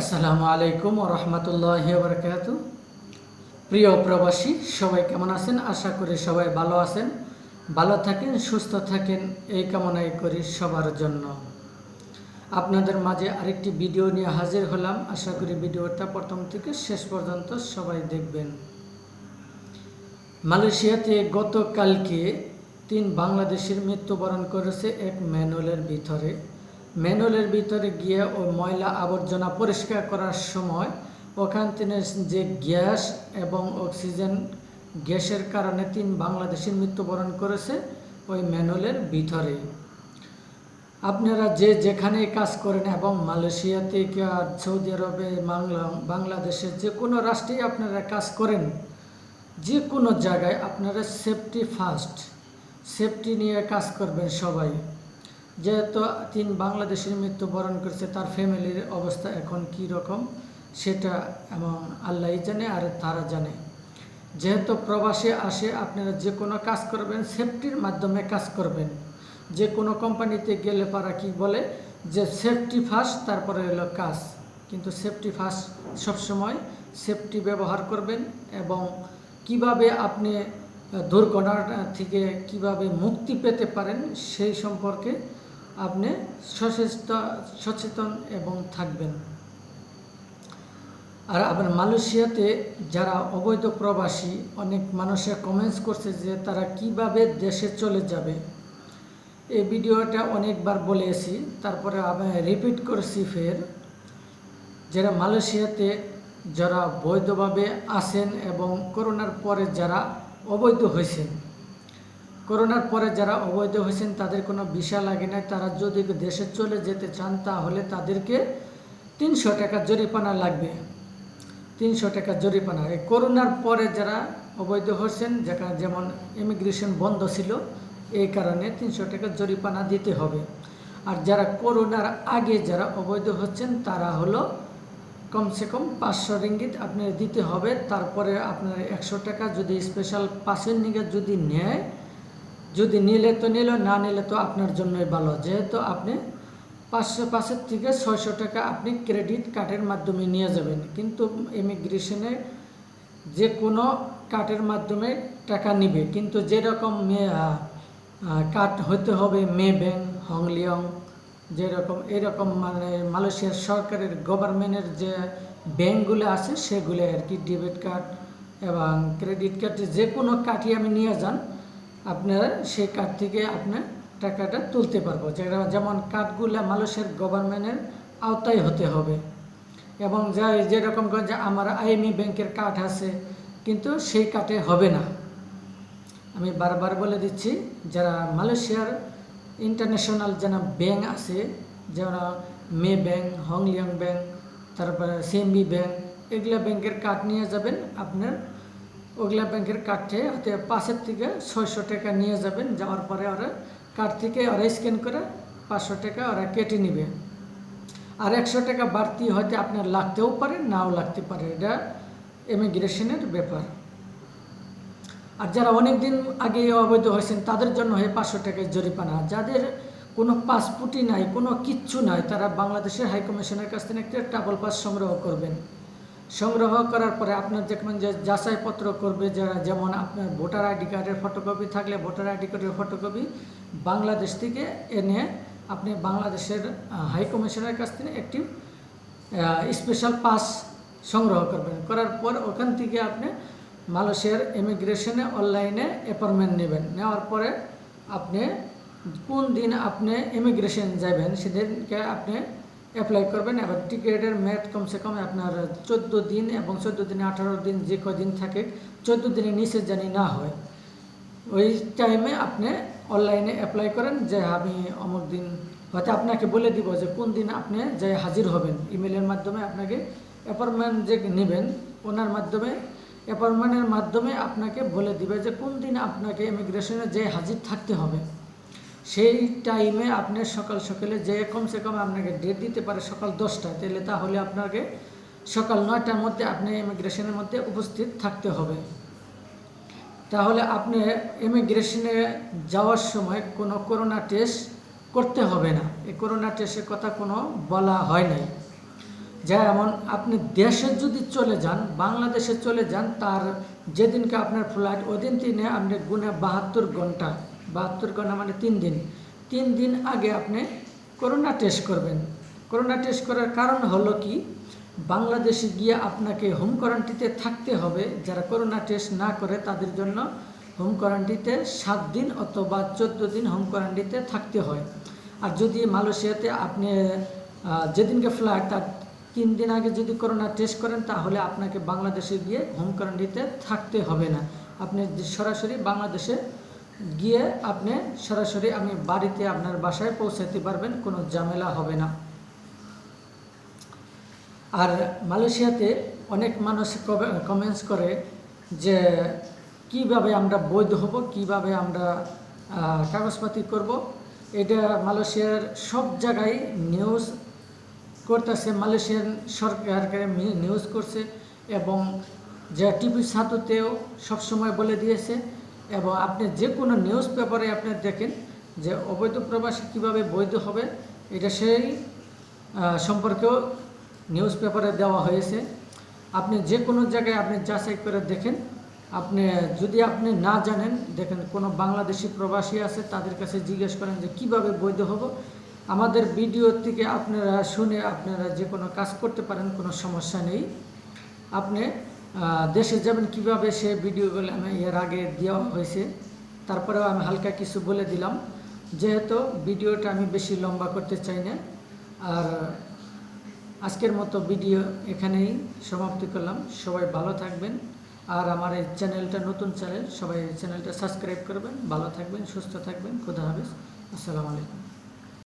আসসালামু আলাইকুম রহমতুল্লাহ বরকাত। প্রিয় প্রবাসী, সবাই কেমন আছেন? আশা করি সবাই ভালো আছেন। ভালো থাকেন, সুস্থ থাকেন, এই কামনাই করি সবার জন্য। আপনাদের মাঝে আরেকটি ভিডিও নিয়ে হাজির হলাম। আশা করি ভিডিওটা প্রথম থেকে শেষ পর্যন্ত সবাই দেখবেন। মালয়েশিয়াতে গতকালকে তিন বাংলাদেশের মৃত্যুবরণ করেছে এক ম্যানুয়ালের ভিতরে। ম্যানুয়ালের ভিতরে গিয়ে ওই ময়লা আবর্জনা পরিষ্কার করার সময় ওখান থেকে যে গ্যাস এবং অক্সিজেন গ্যাসের কারণে তিন বাংলাদেশের মৃত্যুবরণ করেছে ওই ম্যানুয়ালের ভিতরে। আপনারা যে যেখানে কাজ করেন এবং মালয়েশিয়াতে সৌদি আরবে, বাংলা বাংলাদেশের যে কোনো রাষ্ট্রেই আপনারা কাজ করেন, যে কোনো জায়গায় আপনারা সেফটি ফার্স্ট, সেফটি নিয়ে কাজ করবেন সবাই। যেহেতু তিন বাংলাদেশের মৃত্যুবরণ করেছে, তার ফ্যামিলির অবস্থা এখন কি রকম, সেটা এবং আল্লাহই জানে আর তারা জানে। যেহেতু প্রবাসে আসে, আপনারা যে কোনো কাজ করবেন সেফটির মাধ্যমে কাজ করবেন। যে কোনো কোম্পানিতে গেলে পারা কি বলে যে সেফটি ফার্স্ট তারপরে হলো কাজ। কিন্তু সেফটি ফার্স্ট সবসময় সেফটি ব্যবহার করবেন এবং কীভাবে আপনি দুর্ঘটনা থেকে কীভাবে মুক্তি পেতে পারেন, সেই সম্পর্কে আপনি সচেতন এবং থাকবেন। আর আবার মালয়েশিয়াতে যারা অবৈধ প্রবাসী, অনেক মানুষে কমেন্টস করছে যে তারা কীভাবে দেশে চলে যাবে। এই ভিডিওটা অনেকবার বলেছি, তারপরে আমি রিপিট করছি ফের। যারা মালয়েশিয়াতে যারা বৈধভাবে আসেন এবং করোনার পরে যারা অবৈধ হয়েছেন করোনার পরে যারা অবৈধ হয়েছেন, তাদের কোনো ভিসা লাগে না। তারা যদি দেশে চলে যেতে চান, তাহলে তাদেরকে তিনশো টাকা জরিমানা লাগবে। তিনশো টাকা জরিমানা। এই করোনার পরে যারা অবৈধ হয়েছেন, যেখানে যেমন ইমিগ্রেশন বন্ধ ছিল, এই কারণে তিনশো টাকা জরিমানা দিতে হবে। আর যারা করোনার আগে যারা অবৈধ হচ্ছেন, তারা হলো কমসে কম পাঁচশো রিঙ্গিত আপনার দিতে হবে। তারপরে আপনার একশো টাকা যদি স্পেশাল পাসের নিগে যদি নেয় যদি নিলে তো নিল, না নিলে তো আপনার জন্যই ভালো। যেহেতু আপনি পাঁচশো, পাঁচের থেকে ছয়শো টাকা আপনি ক্রেডিট কার্ডের মাধ্যমে নিয়ে যাবেন। কিন্তু ইমিগ্রেশনে যে কোনো কার্ডের মাধ্যমে টাকা নিবে। কিন্তু যেরকম কার্ড হতে হবে, মে ব্যাংক, হংলিয়ং, যেরকম, এরকম মানে মালয়েশিয়ার সরকারের গভর্নমেন্টের যে ব্যাংকগুলো আছে, সেগুলো আর কি, ডেবিট কার্ড এবং ক্রেডিট কার্ড, যে কোনো কার্ডই আমি নিয়ে যান। আপনারা সেই কার্ড থেকে আপনার টাকাটা তুলতে পারব। যেমন কার্ডগুলো মালয়েশিয়ার গভর্নমেন্টের আওতায় হতে হবে। এবং যা যেরকম যে আমার আইএমই ব্যাংকের কার্ড আছে, কিন্তু সেই কার্ডে হবে না। আমি বারবার বলে দিচ্ছি, যারা মালয়েশিয়ার ইন্টারন্যাশনাল যেন ব্যাংক আছে, যেমন মে ব্যাংক, হংলিয়ং ব্যাংক, তারপরে সিএমবি ব্যাংক, এগুলো ব্যাংকের কার্ড নিয়ে যাবেন আপনার ওগুলা ব্যাংকের কার্ডে হাতে পাঁচের থেকে ছয়শো টাকা নিয়ে যাবেন, যাওয়ার পরে ওরা কার্ড থেকে ওরা স্ক্যান করে পাঁচশো টাকা ওরা কেটে নেবে। আর একশো টাকা বাড়তি হয়তো আপনার লাগতেও পারে, নাও লাগতে পারে, এটা ইমিগ্রেশনের ব্যাপার। আর যারা অনেক দিন আগে অবৈধ হয়েছেন, তাদের জন্য হয়ে পাঁচশো টাকায় জরিমানা যাদের কোনো পাসপোর্টই নাই, কোনো কিচ্ছু নাই, তারা বাংলাদেশের হাইকমিশনের কাছ থেকে একটা ট্রাভেল পাস সংগ্রহ করবেন। সংগ্রহ করার পরে আপনার দেখবেন যে যাচাইপত্র করবে যারা, যেমন আপনার ভোটার আইডি কার্ডের ফটোকপি থাকলে ভোটার আইডি কার্ডের ফটোকপি বাংলাদেশ থেকে এনে আপনি বাংলাদেশের হাই কমিশনের কাছ থেকে একটি স্পেশাল পাস সংগ্রহ করবেন। করার পর ওখান থেকে আপনি মালয়েশিয়ার ইমিগ্রেশনে অনলাইনে অ্যাপয়েন্টমেন্ট নেবেন। নেওয়ার পরে আপনি কোন দিন আপনি ইমিগ্রেশন যাবেন, সেদিনকে আপনি অ্যাপ্লাই করবেন। এবার টিকিটের মেয়াদ কমসে কম আপনার চোদ্দ দিন এবং চোদ্দ দিনে আঠারো দিন যে কদিন থাকে, চোদ্দ দিনের নিচে জানি না হয়। ওই টাইমে আপনি অনলাইনে অ্যাপ্লাই করেন, যে আমি অমুক দিন, হয়তো আপনাকে বলে দিব যে কোন দিন আপনি যে হাজির হবেন। ইমেলের মাধ্যমে আপনাকে অ্যাপয়েন্টমেন্ট যে নেবেন, ওনার মাধ্যমে অ্যাপয়েন্টমেন্টের মাধ্যমে আপনাকে বলে দিবে যে কোন দিন আপনাকে ইমিগ্রেশনে যে হাজির থাকতে হবে। সেই টাইমে আপনি সকাল সকালে যে কমসে কম আপনাকে ডেট দিতে পারে সকাল দশটায়, তাহলে তাহলে আপনাকে সকাল নয়টার মধ্যে আপনি ইমিগ্রেশনের মধ্যে উপস্থিত থাকতে হবে। তাহলে আপনি ইমিগ্রেশনে যাওয়ার সময় কোনো করোনা টেস্ট করতে হবে না। এই করোনা টেস্টের কথা কোনো বলা হয় নাই। যেমন আপনি দেশে যদি চলে যান, বাংলাদেশে চলে যান, তার যেদিনকে আপনার ফ্লাইট ওই দিন দিনে আপনি গুনে বাহাত্তর ঘণ্টা বাহাত্তর ঘণ্টা মানে তিন দিন। তিন দিন আগে আপনি করোনা টেস্ট করবেন। করোনা টেস্ট করার কারণ হলো কি? বাংলাদেশে গিয়ে আপনাকে হোম কোয়ারেন্টিতে থাকতে হবে। যারা করোনা টেস্ট না করে তাদের জন্য হোম কোয়ারেন্টিতে সাত দিন অথবা চোদ্দ দিন হোম কোয়ারেন্টিতে থাকতে হয়। আর যদি মালয়েশিয়াতে আপনি যেদিনকে ফ্লাইট তার তিন দিন আগে যদি করোনা টেস্ট করেন, তাহলে আপনাকে বাংলাদেশে গিয়ে হোম কোয়ারেন্টিতে থাকতে হবে না। আপনি সরাসরি বাংলাদেশে গিয়ে আপনি সরাসরি আমি বাড়িতে আপনার বাসায় পৌঁছাতে পারবেন, কোনো ঝামেলা হবে না। আর মালয়েশিয়াতে অনেক মানুষ কমেন্টস করে যে কীভাবে আমরা বৈধ হব, কীভাবে আমরা কাগজপাতি করব। এটা মালয়েশিয়ার সব জায়গায় নিউজ করতেছে, মালয়েশিয়ান সরকার নিউজ করছে এবং যে টিভি সাতুতেও সবসময় বলে দিয়েছে এবং আপনি যে কোনো নিউজ পেপারে আপনি দেখেন যে অবৈধ প্রবাসী কীভাবে বৈধ হবে, এটা সেই সম্পর্কেও নিউজ পেপারে দেওয়া হয়েছে। আপনি যে কোনো জায়গায় আপনি যাচাই করে দেখেন। আপনি যদি আপনি না জানেন, দেখেন কোনো বাংলাদেশি প্রবাসী আছে, তাদের কাছে জিজ্ঞেস করেন যে কীভাবে বৈধ হব। আমাদের ভিডিও থেকে আপনারা শুনে আপনারা যে কোনো কাজ করতে পারেন, কোনো সমস্যা নেই। আপনি দেশে যাবেন কীভাবে সে ভিডিওগুলো আমি এর আগে দেওয়া হয়েছে, তারপরেও আমি হালকা কিছু বলে দিলাম। যেহেতু ভিডিওটা আমি বেশি লম্বা করতে চাই না, আর আজকের মতো ভিডিও এখানেই সমাপ্তি করলাম। সবাই ভালো থাকবেন, আর আমার এই চ্যানেলটা নতুন চ্যানেল, সবাই চ্যানেলটা সাবস্ক্রাইব করবেন। ভালো থাকবেন, সুস্থ থাকবেন। খুদা হাফিজ। আসসালামু আলাইকুম।